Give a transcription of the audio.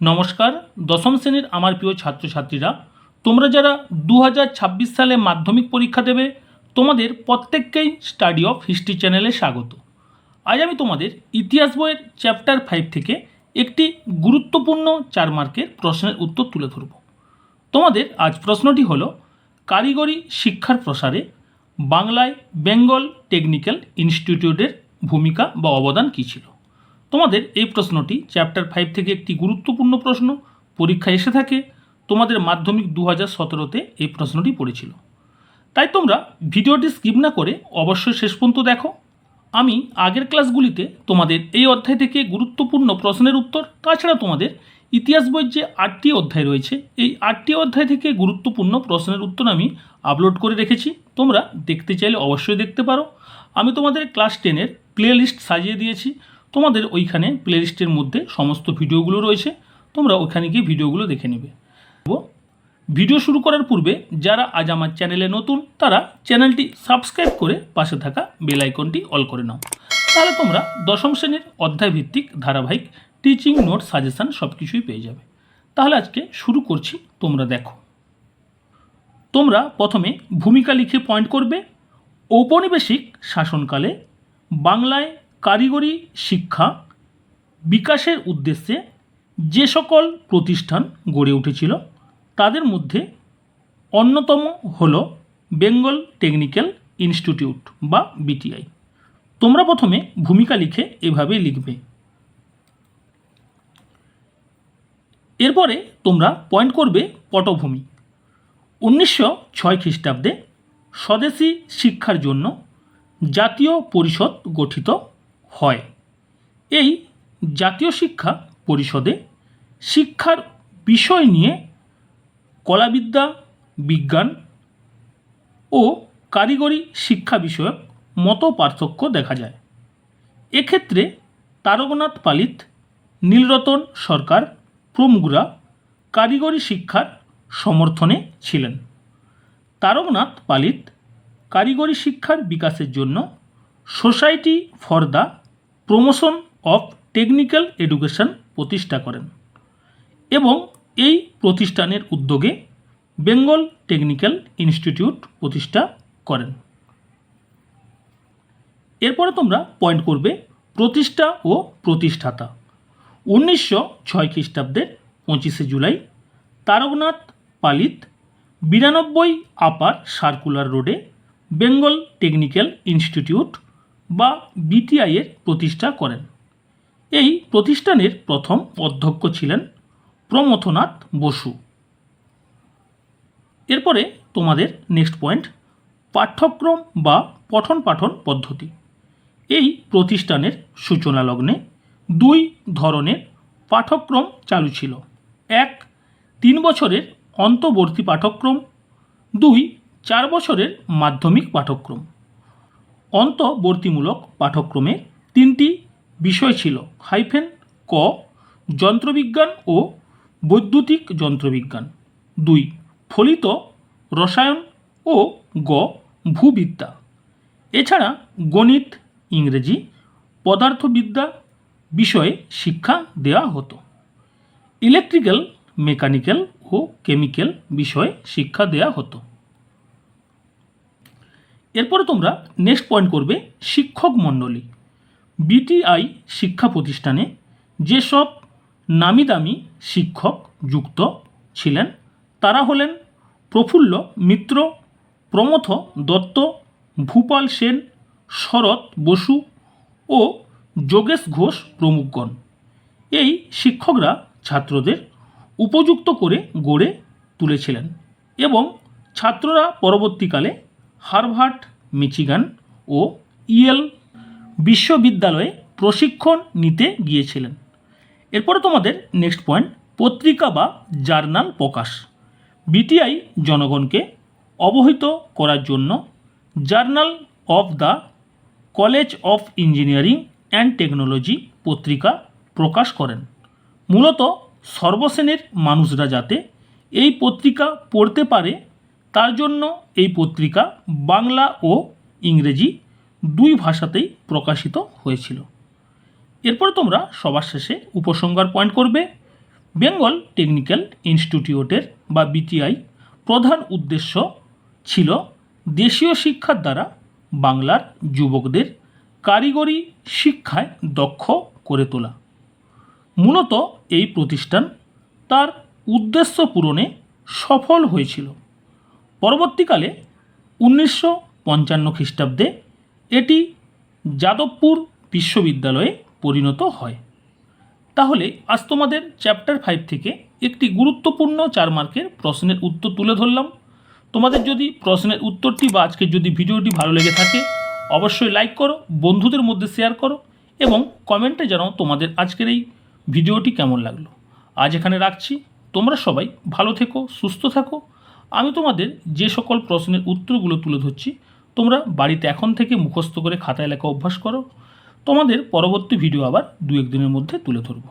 নমস্কার। দশম শ্রেণির আমার প্রিয় ছাত্রছাত্রীরা, তোমরা যারা দু হাজার ছাব্বিশ সালে মাধ্যমিক পরীক্ষা দেবে, তোমাদের প্রত্যেককেই স্টাডি অফ হিস্ট্রি চ্যানেলে স্বাগত। আজ আমি তোমাদের ইতিহাস বইয়ের চ্যাপ্টার ফাইভ থেকে একটি গুরুত্বপূর্ণ চার মার্কের প্রশ্নের উত্তর তুলে ধরব। তোমাদের আজ প্রশ্নটি হলো, কারিগরি শিক্ষার প্রসারে বাংলায় বেঙ্গল টেকনিক্যাল ইনস্টিটিউটের ভূমিকা বা অবদান কী ছিল? তোমাদের এই প্রশ্নটি চ্যাপ্টার ফাইভ থেকে একটি গুরুত্বপূর্ণ প্রশ্ন, পরীক্ষায় এসে থাকে, তোমাদের মাধ্যমিক দু হাজার সতেরোতে এই প্রশ্নটি পড়েছিল। তাই তোমরা ভিডিওটি স্কিপ না করে অবশ্যই শেষ পর্যন্ত দেখো। আমি আগের ক্লাসগুলিতে তোমাদের এই অধ্যায় থেকে গুরুত্বপূর্ণ প্রশ্নের উত্তর, তাছাড়া তোমাদের ইতিহাস বইয়ের যে আটটি অধ্যায় রয়েছে, এই আটটি অধ্যায় থেকে গুরুত্বপূর্ণ প্রশ্নের উত্তর আমি আপলোড করে রেখেছি। তোমরা দেখতে চাইলে অবশ্যই দেখতে পারো। আমি তোমাদের ক্লাস টেনের প্লে লিস্ট সাজিয়ে দিয়েছি। তোমাদের ওইখানে প্লে লিস্টের মধ্যে সমস্ত ভিডিওগুলো রয়েছে, তোমরা ওইখানে গিয়ে ভিডিওগুলো দেখে নেবে। ভিডিও শুরু করার পূর্বে যারা আজ আমার চ্যানেলে নতুন, তারা চ্যানেলটি সাবস্ক্রাইব করে পাশে থাকা বেল আইকনটি অল করে নাও। তাহলে তোমরা দশম শ্রেণির অধ্যায় ভিত্তিক ধারাবাহিক টিচিং নোট সাজেশান সব কিছুই পেয়ে যাবে। তাহলে আজকে শুরু করছি, তোমরা দেখো। তোমরা প্রথমে ভূমিকা লিখে পয়েন্ট করবে। ঔপনিবেশিক শাসনকালে বাংলায় কারিগরি শিক্ষা বিকাশের উদ্দেশ্যে যে সকল প্রতিষ্ঠান গড়ে উঠেছিল, তাদের মধ্যে অন্যতম হল বেঙ্গল টেকনিক্যাল ইনস্টিটিউট বা বিটিআই। তোমরা প্রথমে ভূমিকা লিখে এভাবে লিখবে। এরপরে তোমরা পয়েন্ট করবে পটভূমি। উনিশশো ছয় খ্রিস্টাব্দে স্বদেশী শিক্ষার জন্য জাতীয় পরিষদ গঠিত হয়। এই জাতীয় শিক্ষা পরিষদে শিক্ষার বিষয় নিয়ে কলাবিদ্যা, বিজ্ঞান ও কারিগরি শিক্ষা বিষয়ক মত পার্থক্য দেখা যায়। এক্ষেত্রে তারকনাথ পালিত নীলরতন সরকার প্রমুখরা কারিগরি শিক্ষার সমর্থনে ছিলেন। তারকনাথ পালিত কারিগরি শিক্ষার বিকাশের জন্য Society for the Promotion of Technical Education প্রতিষ্ঠা করেন এবং এই প্রতিষ্ঠানের উদ্যোগে বেঙ্গল টেকনিক্যাল ইনস্টিটিউট প্রতিষ্ঠা করেন। এরপরে তোমরা পয়েন্ট করবে প্রতিষ্ঠা ও প্রতিষ্ঠাতা। উনিশশো ছয় খ্রিস্টাব্দের পঁচিশে জুলাই তারকনাথ পালিত বিরানব্বই আপার সার্কুলার রোডে বেঙ্গল টেকনিক্যাল ইনস্টিটিউট বা বিটিআইয়ের প্রতিষ্ঠা করেন। এই প্রতিষ্ঠানের প্রথম অধ্যক্ষ ছিলেন প্রমথনাথ বসু। এরপরে তোমাদের নেক্সট পয়েন্ট পাঠ্যক্রম বা পঠন পাঠন পদ্ধতি। এই প্রতিষ্ঠানের সূচনা লগ্নে দুই ধরনের পাঠ্যক্রম চালু ছিল। এক, তিন বছরের অন্তর্বর্তী পাঠ্যক্রম, দুই, চার বছরের মাধ্যমিক পাঠ্যক্রম। অন্তর্বর্তীমূলক পাঠ্যক্রমে তিনটি বিষয় ছিল হাইফেন ক, যন্ত্রবিজ্ঞান ও বৈদ্যুতিক যন্ত্রবিজ্ঞান। দুই, ফলিত রসায়ন ও গ, ভূবিদ্যা। এছাড়া গণিত, ইংরেজি, পদার্থবিদ্যা বিষয়ে শিক্ষা দেওয়া হতো। ইলেকট্রিক্যাল, মেকানিক্যাল ও কেমিক্যাল বিষয়ে শিক্ষা দেওয়া হতো। এরপরে তোমরা নেক্সট পয়েন্ট করবে শিক্ষক মণ্ডলী। বিটিআই শিক্ষা প্রতিষ্ঠানে যেসব নামি দামি শিক্ষক যুক্ত ছিলেন, তারা হলেন প্রফুল্ল মিত্র, প্রমথ দত্ত, ভূপাল সেন, শরৎ বসু ও যোগেশ ঘোষ প্রমুখগণ। এই শিক্ষকরা ছাত্রদের উপযুক্ত করে গড়ে তুলেছিলেন এবং ছাত্ররা পরবর্তীকালে হার্ভার্ড মিচিগান ও ইয়েল বিশ্ববিদ্যালয়ে প্রশিক্ষণ নিতে গিয়েছিলেন। এরপরে তোমাদের নেক্সট পয়েন্ট, পত্রিকা বা জার্নাল প্রকাশ। বিটিআই জনগণকে অবহিত করার জন্য Journal of the College of Engineering and Technology পত্রিকা প্রকাশ করেন। মূলত সর্বশ্রেণীর মানুষরা যাতে এই পত্রিকা পড়তে পারে তার জন্য এই পত্রিকা বাংলা ও ইংরেজি দুই ভাষাতেই প্রকাশিত হয়েছিল। এরপরে তোমরা সবার শেষে উপসংহার পয়েন্ট করবে। বেঙ্গল টেকনিক্যাল ইনস্টিটিউটের বা বিটিআই প্রধান উদ্দেশ্য ছিল দেশীয় শিক্ষার দ্বারা বাংলার যুবকদের কারিগরি শিক্ষায় দক্ষ করে তোলা। মূলত এই প্রতিষ্ঠান তার উদ্দেশ্য পূরণে সফল হয়েছিল। পরবর্তীকালে উনিশশো পঞ্চান্ন খ্রিস্টাব্দে এটি যাদবপুর বিশ্ববিদ্যালয়ে পরিণত হয়। তাহলে আজ তোমাদের চ্যাপ্টার ফাইভ থেকে একটি গুরুত্বপূর্ণ চার মার্কের প্রশ্নের উত্তর তুলে ধরলাম। তোমাদের যদি প্রশ্নের উত্তরটি বা আজকের যদি ভিডিওটি ভালো লেগে থাকে, অবশ্যই লাইক করো, বন্ধুদের মধ্যে শেয়ার করো এবং কমেন্টে জানাও তোমাদের আজকের এই ভিডিওটি কেমন লাগল। আজ এখানে রাখছি। তোমরা সবাই ভালো থেকো, সুস্থ থাকো। আমি তোমাদের যে সকল প্রশ্নের উত্তরগুলো তুলে ধরছি, তোমরা বাড়িতে এখন থেকে মুখস্থ করে খাতায় লেখা অভ্যাস করো। তোমাদের পরবর্তী ভিডিও আবার দু একদিনের মধ্যে তুলে ধরবো।